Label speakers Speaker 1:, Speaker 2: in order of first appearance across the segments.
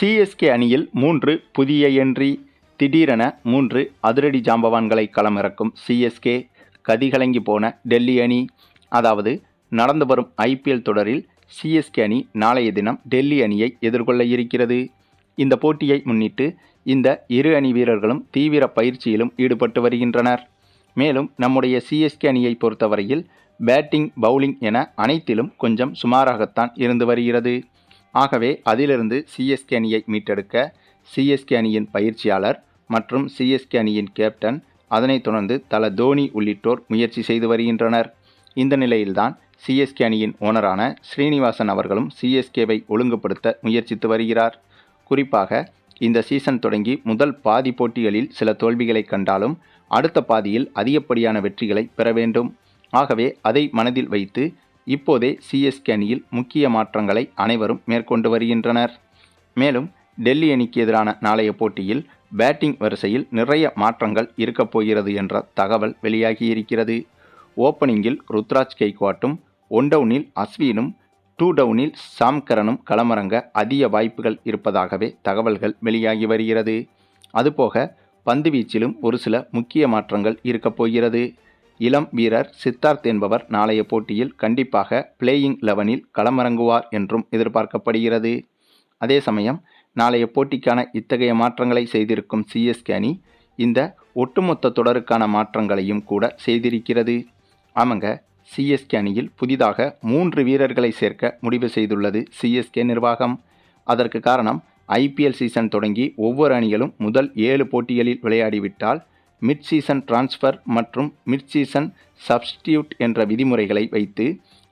Speaker 1: CSK அணியில் மூன்று புதிய என்ட்ரி திடீரென மூன்று அதிரடி ஜாம்பவான்களை களமிறக்கும் சிஎஸ்கே கதிகலங்கி போன டெல்லி அணி. அதாவது நடந்து வரும் ஐபிஎல் தொடரில் சிஎஸ்கே அணி நாளைய தினம் டெல்லி அணியை எதிர்கொள்ள இருக்கிறது. இந்த போட்டியை முன்னிட்டு இந்த இரு அணி வீரர்களும் தீவிர பயிற்சியிலும் ஈடுபட்டு வருகின்றனர். மேலும் நம்முடைய சிஎஸ்கே அணியை பொறுத்தவரையில் பேட்டிங் பவுலிங் என அனைத்திலும் கொஞ்சம் சுமாராகத்தான் இருந்து வருகிறது. ஆகவே அதிலிருந்து சிஎஸ்கே அணியை மீட்டெடுக்க சிஎஸ்கே அணியின் பயிற்சியாளர் மற்றும் சிஎஸ்கே அணியின் கேப்டன் அதனைத் தொடர்ந்து தல தோனி உள்ளிட்டோர் முயற்சி செய்து வருகின்றனர். இந்த நிலையில்தான் சிஎஸ்கே அணியின் ஓனரான ஸ்ரீனிவாசன் அவர்களும் சிஎஸ்கேவை ஒழுங்குபடுத்த முயற்சித்து வருகிறார். குறிப்பாக இந்த சீசன் தொடங்கி முதல் பாதி போட்டிகளில் சில தோல்விகளை கண்டாலும் அடுத்த பாதியில் அதிகப்படியான வெற்றிகளை பெற வேண்டும். ஆகவே அதை மனதில் வைத்து இப்போதே சிஎஸ்கே அணியில் முக்கிய மாற்றங்களை அனைவரும் மேற்கொண்டு வருகின்றனர். மேலும் டெல்லி அணிக்கு எதிரான நாளைய போட்டியில் பேட்டிங் வரிசையில் நிறைய மாற்றங்கள் இருக்கப் போகிறது என்ற தகவல் வெளியாகியிருக்கிறது. ஓப்பனிங்கில் ருத்ராஜ் கெய்க்வாட்டும் ஒன் டவுனில் அஸ்வினும் டூ டவுனில் சாம்கரனும் களமிறங்க அதிக வாய்ப்புகள் இருப்பதாகவே தகவல்கள் வெளியாகி வருகிறது. அதுபோக பந்துவீச்சிலும் ஒரு சில முக்கிய மாற்றங்கள் இருக்கப் போகிறது. இளம் வீரர் சித்தார்த் என்பவர் நாளைய போட்டியில் கண்டிப்பாக பிளேயிங் லெவனில் களமிறங்குவார் என்றும் எதிர்பார்க்கப்படுகிறது. அதே சமயம் நாளைய போட்டிக்கான இத்தகைய மாற்றங்களை செய்திருக்கும் சிஎஸ்கே அணி இந்த ஒட்டுமொத்த தொடருக்கான மாற்றங்களையும் கூட செய்திருக்கிறது. ஆமாங்க சிஎஸ்கே அணியில் புதிதாக மூன்று வீரர்களை சேர்க்க முடிவு செய்துள்ளது சிஎஸ்கே நிர்வாகம். அதற்கு காரணம் ஐபிஎல் சீசன் தொடங்கி ஒவ்வொரு அணிகளும் முதல் ஏழு போட்டிகளில் விளையாடிவிட்டால் மிட் சீசன் டிரான்ஸ்ஃபர் மற்றும் மிட் சீசன் சப்ஸ்டியூட் என்ற விதிமுறைகளை வைத்து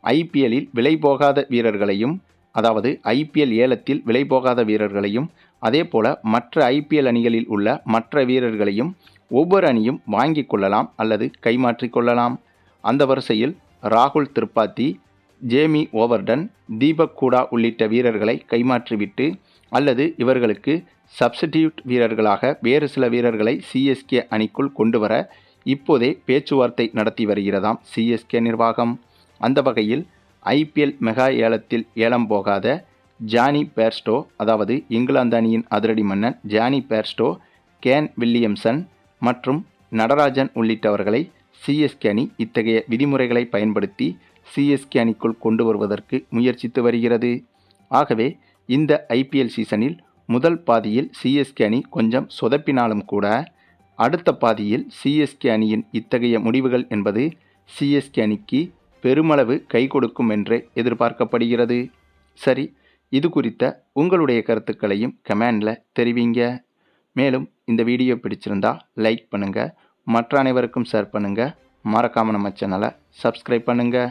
Speaker 1: ஐபிஎல்லில் விலை போகாத வீரர்களையும் அதாவது ஐபிஎல் ஏலத்தில் விலை போகாத வீரர்களையும் அதே போல மற்ற ஐபிஎல் அணிகளில் உள்ள மற்ற வீரர்களையும் ஒவ்வொரு அணியும் வாங்கிக் கொள்ளலாம் அல்லது கைமாற்றிக் கொள்ளலாம். அந்த வரிசையில் ராகுல் திரிபாத்தி ஜேமி ஓவர்டன் தீபக் கூடா உள்ளிட்ட வீரர்களை கைமாற்றிவிட்டு அல்லது இவர்களுக்கு சப்ஸ்டிடியூட் வீரர்களாக வேறு சில வீரர்களை சிஎஸ்கே அணிக்குள் கொண்டு வர இப்போதே பேச்சுவார்த்தை நடத்தி வருகிறதாம் சிஎஸ்கே நிர்வாகம். அந்த வகையில் ஐபிஎல் மெகா ஏலத்தில் ஏலம் போகாத ஜானி பேர்ஸ்டோ அதாவது இங்கிலாந்து அணியின் அதிரடி மன்னன் ஜானி பேர்ஸ்டோ கேன் வில்லியம்சன் மற்றும் நடராஜன் உள்ளிட்டவர்களை சிஎஸ்கே அணி இத்தகைய விதிமுறைகளை பயன்படுத்தி சிஎஸ்கே அணிக்குள் கொண்டு வருவதற்கு முயற்சித்து வருகிறது. ஆகவே இந்த ஐபிஎல் சீசனில் முதல் பாதியில் சிஎஸ்கே அணி கொஞ்சம் சொதப்பினாலும் கூட அடுத்த பாதியில் சிஎஸ்கே அணியின் இத்தகைய முடிவுகள் என்பது சிஎஸ்கே அணிக்கு பெருமளவு கை கொடுக்கும் என்றே எதிர்பார்க்கப்படுகிறது. சரி இது குறித்த உங்களுடைய கருத்துக்களையும் கமெண்டில் தெரிவிங்க. மேலும் இந்த வீடியோ பிடிச்சிருந்தா லைக் பண்ணுங்கள் மற்ற அனைவருக்கும் ஷேர் பண்ணுங்கள் மறக்காமல் நம்ம சேனலை சப்ஸ்கிரைப் பண்ணுங்கள்